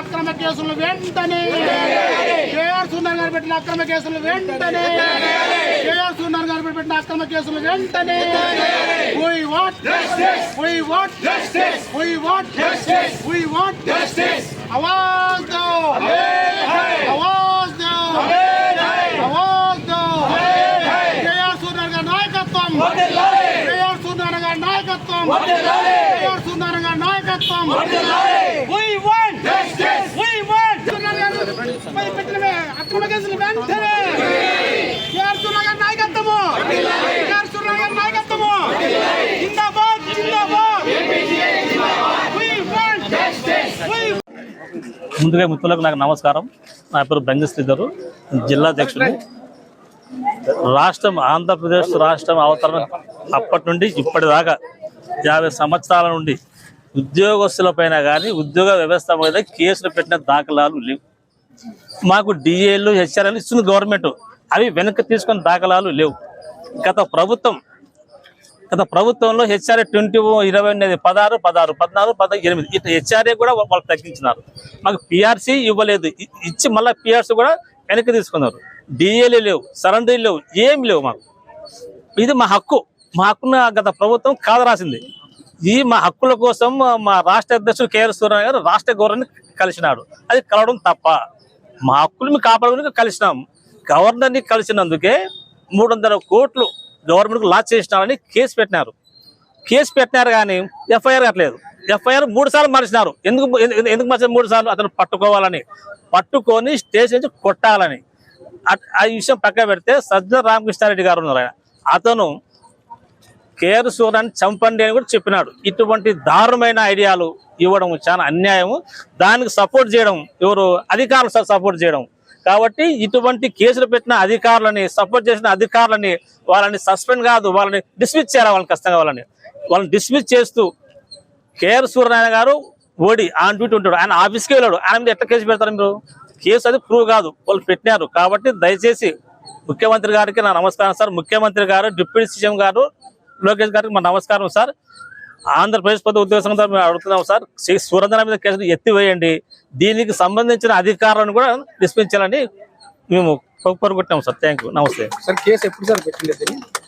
అక్రమ కేసులు వెంటనే కేఆర్ సుందర్ గారు పెట్టిన అక్రమ కేసులు వెంటనే కేఆర్ సుందర్ గారు పెట్టిన అక్రమ కేసులు వెంటనే We want justice. We want justice. We want justice. We want justice. आवाज दो आवाज दो आवाज दो కేఆర్ సుందర్ గారి నాయకత్వం కేఆర్ సుందర్ గారి నాయకత్వం కేఆర్ సుందర్ గారి నాయకత్వం ముందుగా మిత్రులకు నాకు నమస్కారం. నా పేరు బ్రంజశ్రీధరు జిల్లా అధ్యక్షుడు. రాష్ట్రం ఆంధ్రప్రదేశ్ రాష్ట్రం అవతరణ అప్పటి నుండి ఇప్పటిదాకా యాభై సంవత్సరాల నుండి ఉద్యోగస్తులపైన కానీ ఉద్యోగ వ్యవస్థ మీద కేసులు పెట్టిన దాఖలాలు లేవు. మాకు డిఏలు హెచ్ఆర్ఎల్ ఇస్తుంది గవర్నమెంట్ అవి వెనక్కి తీసుకున్న దాఖలాలు లేవు. గత ప్రభుత్వం గత ప్రభుత్వంలో హెచ్ఆర్ఏ ట్వంటీ ఇరవై అనేది పదహారు పదహారు పద్నాలుగు పదహారు ఎనిమిది. ఇట్లా హెచ్ఆర్ఏ కూడా వాళ్ళు తగ్గించినారు. మాకు పిఆర్సీ ఇవ్వలేదు. ఇచ్చి మళ్ళీ పిఆర్సీ కూడా వెనక్కి తీసుకున్నారు. డిఏలు లేవు సరెండర్లు లేవు ఏమి లేవు మాకు. ఇది మా హక్కు. మా హక్కును గత ప్రభుత్వం కాదు రాసింది. ఈ మా హక్కుల కోసం మా- రాష్ట్ర అధ్యక్షుడు కేఆర్ సూర్యనారాయణ గారు రాష్ట్ర గవర్నర్ని కలిసినాడు. అది కలవడం తప్ప. మా హక్కులు మేము కాపాడుకుని కలిసినాం. గవర్నర్ని కలిసినందుకే మూడు వందల కోట్లు గవర్నమెంట్కు లాస్ చేసినారని కేసు పెట్టినారు. కేసు పెట్టినారు కానీ ఎఫ్ఐఆర్ కట్టలేదు. ఎఫ్ఐఆర్ మూడు సార్లు మరిచినారు. ఎందుకు ఎందుకు మరిచారు మూడు సార్లు అతను పట్టుకోవాలని. పట్టుకొని స్టేషన్ నుంచి కొట్టాలని. అట్- ఆ విషయం పక్క పెడితే సజ్జన రామకృష్ణారెడ్డి గారు ఉన్నారు ఆయన. అతను కేర్ సూర్యాన్ని చంపండి అని కూడా చెప్పినాడు. ఇటువంటి దారుణమైన ఐడియాలు ఇవ్వడం చాలా అన్యాయము. దానికి సపోర్ట్ చేయడం ఎవరు? అధికారులు సపోర్ట్ చేయడం. కాబట్టి ఇటువంటి కేసులు పెట్టిన అధికారులని సపోర్ట్ చేసిన అధికారులని వాళ్ళని సస్పెండ్ కాదు వాళ్ళని డిస్మిస్ చేయాలి వాళ్ళని కష్టంగా వాళ్ళని. వాళ్ళని డిస్మిస్ చేస్తూ కేఆర్ సూర్యనారాయణ గారు ఓడి ఆన్ డ్యూటీ ఉంటాడు. ఆయన ఆఫీస్కి వెళ్ళాడు. ఆయన మీద ఎట్లా కేసు పెడతారు మీరు? కేసు అది ప్రూవ్ కాదు. వాళ్ళు పెట్టినారు. కాబట్టి దయచేసి ముఖ్యమంత్రి గారికి నా నమస్కారం సార్. ముఖ్యమంత్రి గారు డిప్యూటీ సీఎం గారు లోకేష్ గారికి మా నమస్కారం సార్. ఆంధ్రప్రదేశ్ ప్రభుత్వ ఉద్యోగం సార్ మేము అడుగుతున్నాం సార్. శ్రీ సూరంధన మీద కేసులు ఎత్తివేయండి. దీనికి సంబంధించిన అధికారులను కూడా డిస్మించాలని మేము కోరుకుంటున్నాం సార్. థ్యాంక్ యూ నమస్తే. సార్ కేసు ఎప్పుడు సార్?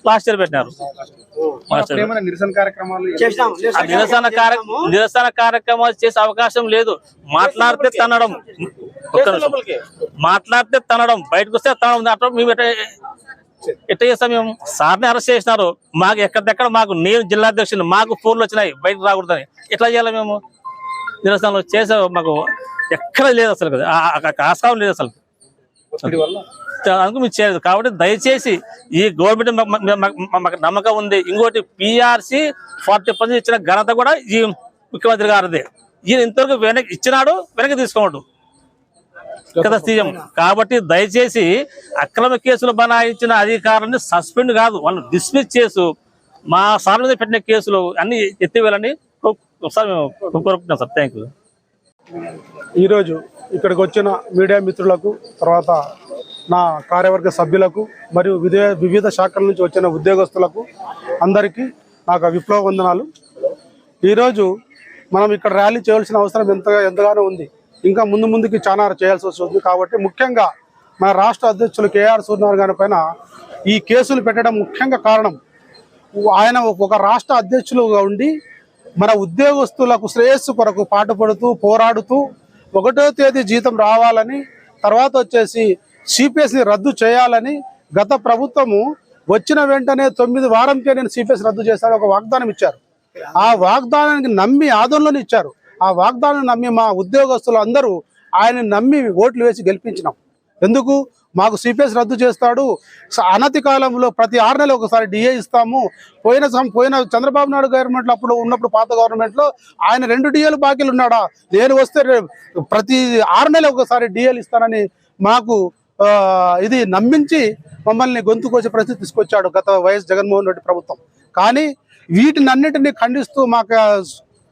లాస్ట్ ఇయర్ పెట్టినారు. నిరసన కార్యక్రమాలు నిరసన కార్య నిరసన కార్యక్రమాలు చేసే అవకాశం లేదు. మాట్లాడితే తనడం. మాట్లాడితే తనడం. బయటకు వస్తే తనడం. అట్లా మేము ఎట్ట చేస్తాం మేము సార్ని అరెస్ట్ చేసినారు. మాకు ఎక్కడిదెక్కడ మాకు నేను జిల్లా అధ్యక్షుని మాకు ఫోన్లు వచ్చినాయి బయటకు రాకూడదని. ఎట్లా చేయాలి మేము? నిరసనలు చేసే మాకు ఎక్కడ లేదు అసలు కదా. ఆస్కారం లేదు అసలు. అందుకు మీరు చేయలేదు. కాబట్టి దయచేసి ఈ గవర్నమెంట్ మాకు నమ్మకం ఉంది. ఇంకోటి పిఆర్సి ఫార్టీ పర్సెంట్ ఇచ్చిన ఘనత కూడా ఈ ముఖ్యమంత్రి గారిదే. ఈయన ఇంతవరకు వెనక్కి ఇచ్చినాడు వెనక్కి తీసుకోవడు కదా సీఎం? కాబట్టి దయచేసి అక్రమ కేసులు బనాయించిన అధికారులని సస్పెండ్ కాదు. వాళ్ళు డిస్మిస్ చేసు మా సార్ మీద పెట్టిన కేసులు అన్ని ఎత్తివేయాలని ఒకసారి కోరుకుంటున్నాం సార్. థ్యాంక్ యూ ఈరోజు ఇక్కడికి వచ్చిన మీడియా మిత్రులకు తర్వాత నా కార్యవర్గ సభ్యులకు మరియు వివిధ వివిధ శాఖల నుంచి వచ్చిన ఉద్యోగస్తులకు అందరికీ నాకు విప్లవ వందనాలు. ఈరోజు మనం ఇక్కడ ర్యాలీ చేయాల్సిన అవసరం ఎంత ఎంతగానో ఉంది. ఇంకా ముందు ముందుకి చాలా చేయాల్సి వస్తుంది. కాబట్టి ముఖ్యంగా మన రాష్ట్ర అధ్యక్షులు కేఆర్ సూర్యనారాయణ గారి పైన ఈ కేసులు పెట్టడం ముఖ్యంగా కారణం. ఆయన ఒక రాష్ట్ర అధ్యక్షులుగా ఉండి మన ఉద్యోగస్తులకు శ్రేయస్సు కొరకు పాటుపడుతూ పోరాడుతూ ఒకటో తేదీ జీతం రావాలని తర్వాత వచ్చేసి సిపిఎస్ని రద్దు చేయాలని గత ప్రభుత్వము వచ్చిన వెంటనే తొమ్మిది వారంకే నేను సిపిఎస్ రద్దు చేశాను ఒక వాగ్దానం ఇచ్చారు. ఆ వాగ్దానానికి నమ్మి ఆదోళన ఇచ్చారు. ఆ వాగ్దానం నమ్మి మా ఉద్యోగస్తులు అందరూ ఆయన నమ్మి ఓట్లు వేసి గెలిపించినాం. ఎందుకు? మాకు సిపిఎస్ రద్దు చేస్తాడు. అనతి కాలంలో ప్రతి ఆరు నెలలు ఒకసారి డిఏ ఇస్తాము. పోయిన పోయిన చంద్రబాబు నాయుడు గవర్నమెంట్లో అప్పుడు ఉన్నప్పుడు పాత గవర్నమెంట్లో ఆయన రెండు డిఏలు బాకీలు ఉన్నాడా? నేను వస్తే ప్రతి ఆరు నెలలు ఒకసారి డిఏలు ఇస్తానని మాకు ఇది నమ్మించి మమ్మల్ని గొంతుకొచ్చే కోసే పరిస్థితి తీసుకొచ్చాడు గత వైఎస్ జగన్మోహన్ రెడ్డి ప్రభుత్వం. కానీ వీటినన్నిటినీ ఖండిస్తూ మాకు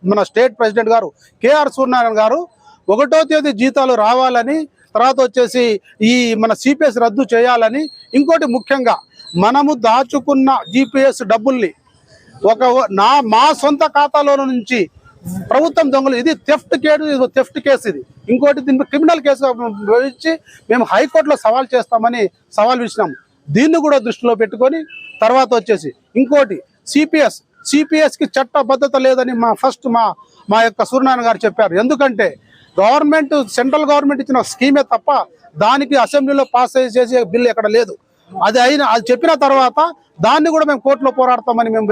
మన స్టేట్ ప్రెసిడెంట్ గారు కేఆర్ సూర్యనారాయణ గారు ఒకటో తేదీ జీతాలు రావాలని తర్వాత వచ్చేసి ఈ మన సిపిఎస్ రద్దు చేయాలని ఇంకోటి ముఖ్యంగా మనము దాచుకున్న జిపిఎస్ డబ్బుల్ని ఒక నా మా సొంత ఖాతాలో నుంచి ప్రభుత్వం దొంగలు ఇది థెఫ్ట్ కేసు ఇది థెఫ్ట్ కేసు ఇది. ఇంకోటి దీన్ని క్రిమినల్ కేసు ఇచ్చి మేము హైకోర్టులో సవాల్ చేస్తామని సవాల్ ఇచ్చినాం దీన్ని కూడా దృష్టిలో పెట్టుకొని తర్వాత వచ్చేసి ఇంకోటి సిపిఎస్ సిపిఎస్కి చట్టబద్ధత లేదని మా ఫస్ట్ మా మా యొక్క సూర్యనారాయణ గారు చెప్పారు. ఎందుకంటే గవర్నమెంట్ సెంట్రల్ గవర్నమెంట్ ఇచ్చిన స్కీమే తప్ప దానికి అసెంబ్లీలో పాస్ చేసే బిల్ ఎక్కడ లేదు. అది అయిన అది చెప్పిన తర్వాత దాన్ని కూడా మేము కోర్టులో పోరాడతామని మేము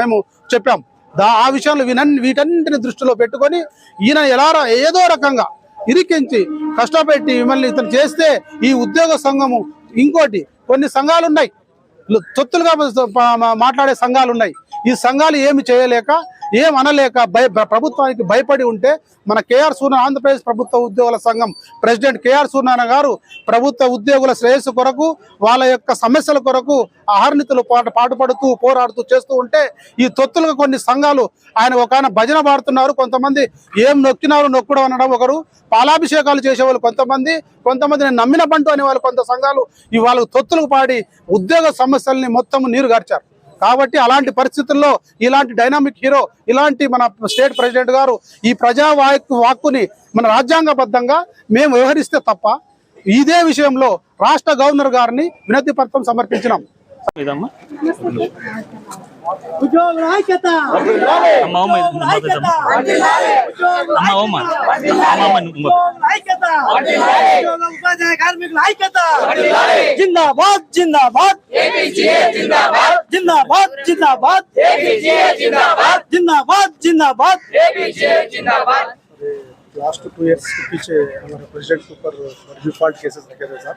మేము చెప్పాం. దా ఆ విషయంలో వీనన్ని వీటన్నింటిని దృష్టిలో పెట్టుకొని ఈయన ఎలా ఏదో రకంగా ఇరికించి కష్టపెట్టి మిమ్మల్ని ఇతను చేస్తే ఈ ఉద్యోగ సంఘము ఇంకోటి కొన్ని సంఘాలు ఉన్నాయి తొత్తులుగా మాట్లాడే సంఘాలు ఉన్నాయి ఈ సంఘాలు ఏమి చేయలేక ఏం అనలేక భయ ప్రభుత్వానికి భయపడి ఉంటే మన కేఆర్ సూర్య ఆంధ్రప్రదేశ్ ప్రభుత్వ ఉద్యోగుల సంఘం ప్రెసిడెంట్ కేఆర్ సూర్యనారాయణ గారు ప్రభుత్వ ఉద్యోగుల శ్రేయస్సు కొరకు వాళ్ళ యొక్క సమస్యల కొరకు ఆహర్నితులు పాటు పాటుపడుతూ పోరాడుతూ చేస్తూ ఉంటే ఈ తొత్తులుగా కొన్ని సంఘాలు ఆయన ఒక ఆయన భజన పాడుతున్నారు. కొంతమంది ఏం నొక్కినారు నొక్కడం అనడం ఒకరు. పాలాభిషేకాలు చేసేవాళ్ళు కొంతమంది కొంతమంది నేను నమ్మిన పంటు అనే వాళ్ళు కొంత సంఘాలు ఇవాళ తొత్తులకు పాడి ఉద్యోగ సమస్యల్ని మొత్తం నీరు గార్చారు. కాబట్టి అలాంటి పరిస్థితుల్లో ఇలాంటి డైనామిక్ హీరో ఇలాంటి మన స్టేట్ ప్రెసిడెంట్ గారు ఈ ప్రజా వాక్కు వాక్కుని మన రాజ్యాంగబద్ధంగా మేము వ్యవహరిస్తే తప్ప ఇదే విషయంలో రాష్ట్ర గవర్నర్ గారిని వినతి పత్రం సమర్పించినాం ఇదమ్మా ఉద్యోగుల ఐక్యత అమ్మ అమ్మ ఇది ఉద్యోగుల ఐక్యత అమ్మ అమ్మ అమ్మ అమ్మ నువ్వు ఉద్యోగుల ఐక్యత ఉద్యోగ ఉపాధ్యాయ కార్మికుల ఐక్యత జిందాబాద్ జిందాబాద్ జిందాబాద్ జిందాబాద్ జిందాబాద్ జిందాబాద్ జిందాబాద్ लास्ट टू ईयर्स के पीछे हमारे प्रेसिडेंट के ऊपर डिफॉल्ट केसेस रखे थे सर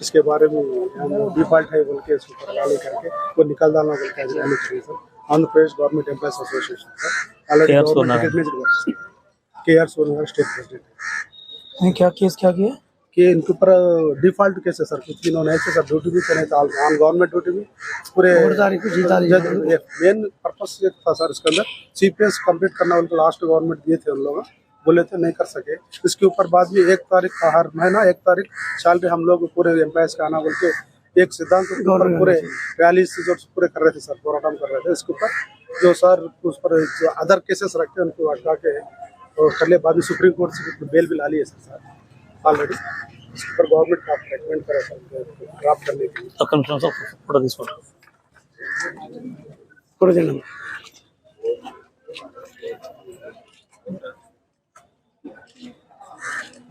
इसके बारे में हम डिफ़ॉल्ट है बोल के इसके ऊपर करके वो निकाल डालना बोल के करी sir Andhra Pradesh government employees association sir already government है। K R Sonar state president क्या केस क्या किया? कि इनके ऊपर डिफ़ॉल्ट केस है सर कुछ भी इन्होंने ऐसे सर ड्यूटी भी करे थे ऑन गवर्नमेंट ड्यूटी भी। पूरे मेन पर्पस ये था सर इसके अंदर। सीपीएस कंप्लीट करना उनको लास्ट गवर्नमेंट दिए थे उन लोग। बोले थे नहीं कर सके। इसके ऊपर बाद में एक तारीख का हर महीना एक तारीख सैलरी हम लोग पूरे एम्प्लॉयज़ का आना बोल के एक सिद्धांत के ऊपर पूरे रैली से जो पूरे कर रहे थे सर पोराटम कर रहे थे इसके ऊपर जो सर उस पर जो अदर केसेस रखते हैं उनको हटा के और कर लिया बाद में सुप्रीम कोर्ट से बेल भी ला लिए सर सर। ऑलरेडी इसके ऊपर गवर्नमेंट का रिकमेंड करा सर ड्राफ्ट करने के लिए।